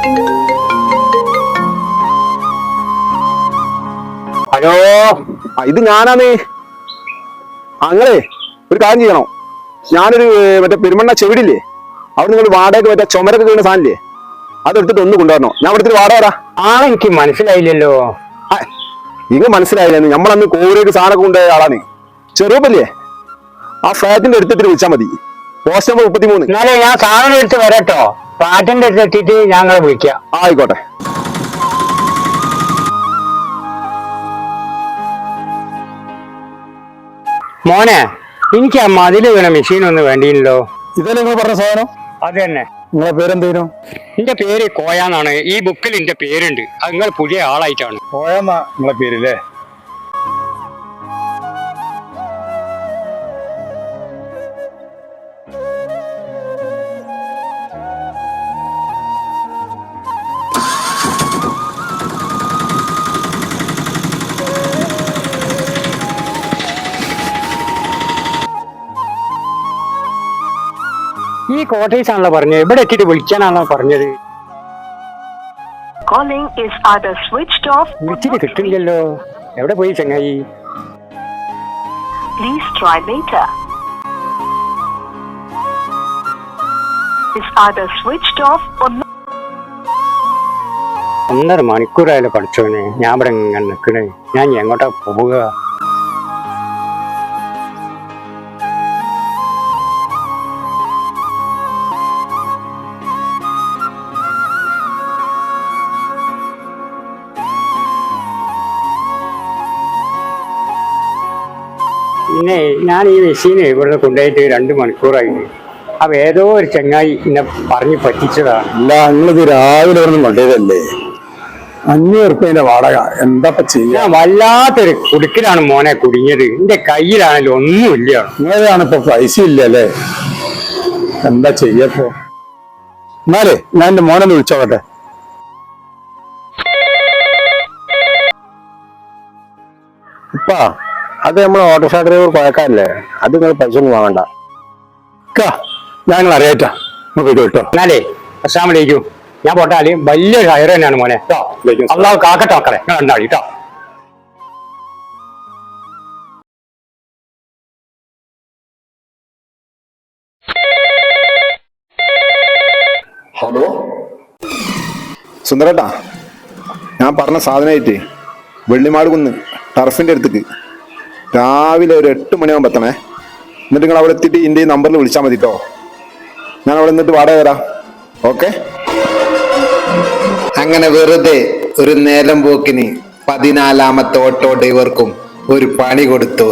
Hello. ആ, ഇത് ഞാനാന്നേ അങ്ങളെ ഒരു കാര്യം ചെയ്യണം. ഞാനൊരു മറ്റേ പെരുമണ്ണ ചെവിടില്ലേ? അവിടെ നിങ്ങൾ വാടക മറ്റേ ചുമരൊക്കെ വീണ സാധനല്ലേ അതെടുത്തിട്ട് ഒന്ന് കൊണ്ടുവരണോ. ഞാൻ ഇവിടുത്തെ വാടക തരാം. ആളെനിക്ക് മനസ്സിലായില്ലല്ലോ. ആ, ഇങ്ങ് മനസ്സിലായില്ലെന്ന്. നമ്മളന്ന് കോവിലേക്ക് സാധനമൊക്കെ കൊണ്ടുപോയ ആളാണ്. ചെറുപ്പല്ലേ? ആ ഫ്ലാറ്റിന്റെ എടുത്തിട്ട് വിളിച്ചാൽ മതി. പോസ്റ്റ് നമ്പർ മുപ്പത്തിമൂന്ന്. എന്നാലേ ഞാൻ സാധനം എടുത്ത് വരട്ടോ. പാറ്റിന്റെ അടുത്ത് എത്തിയിട്ട് ഞങ്ങളെ വിളിക്കാം. ആയിക്കോട്ടെ. മോനെ എനിക്ക് ആ മതിൽ വീണ മെഷീൻ ഒന്ന് വേണ്ടിയില്ലോ ഇതല്ലേ നിങ്ങൾ പറഞ്ഞ സാധനം? അത് തന്നെ. നിങ്ങളെ പേരെന്തേനു? എന്റെ പേര് കോയാന്നാണ് ഈ ബുക്കിൽ എന്റെ പേരുണ്ട്. അത് നിങ്ങൾ പുതിയ ആളായിട്ടാണ്. പോയെന്നാ നിങ്ങളെ പേരില്ലേ? ഈ കോട്ടേഴ്സ് ആണല്ലോ പറഞ്ഞത്. ഇവിടെ എത്തിയിട്ട് വിളിക്കാനാണല്ലോ പറഞ്ഞത്. കോളിംഗ് വിളിച്ചിട്ട് കിട്ടില്ലല്ലോ. എവിടെ പോയി ചങ്ങായി? Please try. ഒന്നര മണിക്കൂറായാലും പഠിച്ചോനെ ഞാൻ ഇവിടെ ഇങ്ങനെ നിൽക്കണേ. ഞാൻ എങ്ങോട്ടാ പോവുക? പിന്നെ ഞാൻ ഈ മെഷീനെ ഇവിടെ കൊണ്ടുപോയിട്ട് രണ്ട് മണിക്കൂറായി. അപ്പൊ ഏതോ ഒരു ചങ്ങായി എന്നെ പറഞ്ഞു പറ്റിച്ചതാണ്. അല്ല നിങ്ങളിത് രാവിലെ ഒന്നും കൊണ്ടുപോയതല്ലേ? അഞ്ഞൂറ് റുപ്യന്റെ വാടക. എന്താ ചെയ്യാ? വല്ലാത്തൊരു കുടുക്കിലാണ് മോനെ കുടുങ്ങിയത്. എന്റെ കയ്യിലാണെങ്കിലും ഒന്നുമില്ല. നിങ്ങളാണ് ഇപ്പൊ പൈസ ഇല്ലല്ലേ? എന്താ ചെയ്യപ്പോ? എന്നാലേ ഞാൻ എന്റെ മോനെ വിളിച്ചോട്ടെ ഇപ്പാ അത് നമ്മളെ ഓട്ടോറിക്ഷ ഡ്രൈവർ കുഴക്കാറില്ലേ അത് നിങ്ങൾ പൈസ ഒന്നും വാങ്ങണ്ട ഞങ്ങൾ അറിയാറ്റാ കേട്ടോ. എന്നാലേ അസ്സാമലൈക്കും ഞാൻ പോട്ടാൽ വലിയ ടയർ തന്നെയാണ് മോനെ. അള്ളാഹ് കാക്കട്ടെ മക്കളെ. ഞാൻ ഉണ്ടാടി കേട്ടോ ഹലോ? സുന്ദരേട്ടാ ഞാൻ പറഞ്ഞ സാധനമായിട്ട് വെള്ളിമാട് കുന്ന് ടർഫിന്റെ അടുത്തേക്ക്. രാവിലെ ഒരു എട്ട് മണിയാകുമ്പോൾ എത്തണേ. എന്നിട്ട് നിങ്ങൾ അവിടെ എത്തിയിട്ട് എന്റെ ഈ നമ്പറിൽ വിളിച്ചാൽ മതി കേട്ടോ ഞാൻ അവിടെ നിന്നിട്ട് വാടക തരാം. ഓക്കെ? അങ്ങനെ വെറുതെ ഒരു നേരം പോക്കിന് പതിനാലാമത്തെ ഓട്ടോ ഡ്രൈവർക്കും ഒരു പണി കൊടുത്തു.